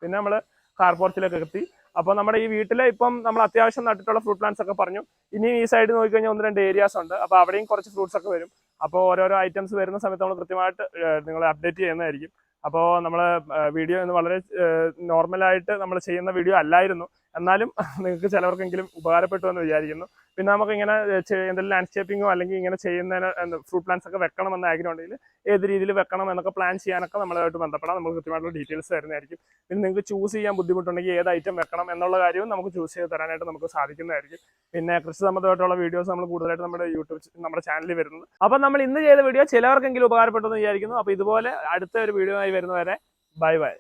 [SPEAKER 1] പിന്നെ നമ്മൾ കാർപോർച്ചിലൊക്കെ എത്തി. അപ്പോൾ നമ്മുടെ ഈ വീട്ടിലെ ഇപ്പം നമ്മൾ അത്യാവശ്യം നട്ടിട്ടുള്ള ഫ്രൂട്ട് പ്ലാന്റ്സ് ഒക്കെ പറഞ്ഞു. ഇനി ഈ സൈഡ് നോക്കിക്കഴിഞ്ഞാൽ ഒന്ന് രണ്ട് ഏരിയാസ് ഉണ്ട്. അപ്പോൾ അവിടെയും കുറച്ച് ഫ്രൂട്ട്സ് ഒക്കെ വരും. അപ്പോൾ ഓരോരോ ഐറ്റംസ് വരുന്ന സമയത്ത് നമ്മൾ കൃത്യമായിട്ട് നിങ്ങളെ അപ്ഡേറ്റ് ചെയ്യുന്നതായിരിക്കും. അപ്പോൾ നമ്മൾ വീഡിയോ ഇന്ന് വളരെ നോർമലായിട്ട് നമ്മൾ ചെയ്യുന്ന വീഡിയോ അല്ലായിരുന്നു. എന്നാലും നിങ്ങൾക്ക് ചിലവർക്കെങ്കിലും ഉപകാരപ്പെട്ടു എന്ന് വിചാരിക്കുന്നു. പിന്നെ നമുക്ക് ഇങ്ങനെ എന്തെങ്കിലും ലാൻഡ്സ്കേപ്പിങ്ങോ അല്ലെങ്കിൽ ഇങ്ങനെ ചെയ്യുന്നതിന് ഫ്രൂട്ട് പ്ലാന്റ്സ് ഒക്കെ വെക്കണം എന്ന് ആഗ്രഹം ഉണ്ടെങ്കിൽ ഏത് രീതിയിൽ വെക്കണം എന്നൊക്കെ പ്ലാൻ ചെയ്യാനൊക്കെ നമ്മളായിട്ട് ബന്ധപ്പെടാം. നമുക്ക് കൃത്യമായിട്ടുള്ള ഡീറ്റെയിൽസ് തരുന്നതായിരിക്കും. പിന്നെ നിങ്ങൾക്ക് ചൂസ് ചെയ്യാൻ ബുദ്ധിമുട്ടുണ്ടെങ്കിൽ ഏത് ഐറ്റം വെക്കണം എന്നുള്ള കാര്യവും നമുക്ക് ചൂസ് ചെയ്ത് തരാനായിട്ട് നമുക്ക് സാധിക്കുന്നതായിരിക്കും. പിന്നെ കൃഷി സംബന്ധമായിട്ടുള്ള വീഡിയോസ് നമ്മൾ കൂടുതലായിട്ട് നമ്മുടെ യൂട്യൂബ് നമ്മുടെ ചാനലിൽ വരുന്നത്. അപ്പം നമ്മൾ ഇന്ന് ചെയ്ത വീഡിയോ ചിലവർക്കെങ്കിലും ഉപകാരപ്പെട്ടു എന്ന് വിചാരിക്കുന്നു. അപ്പോൾ ഇതുപോലെ അടുത്ത ഒരു വീഡിയോ ആയി വരുന്നവരെ ബൈ ബൈ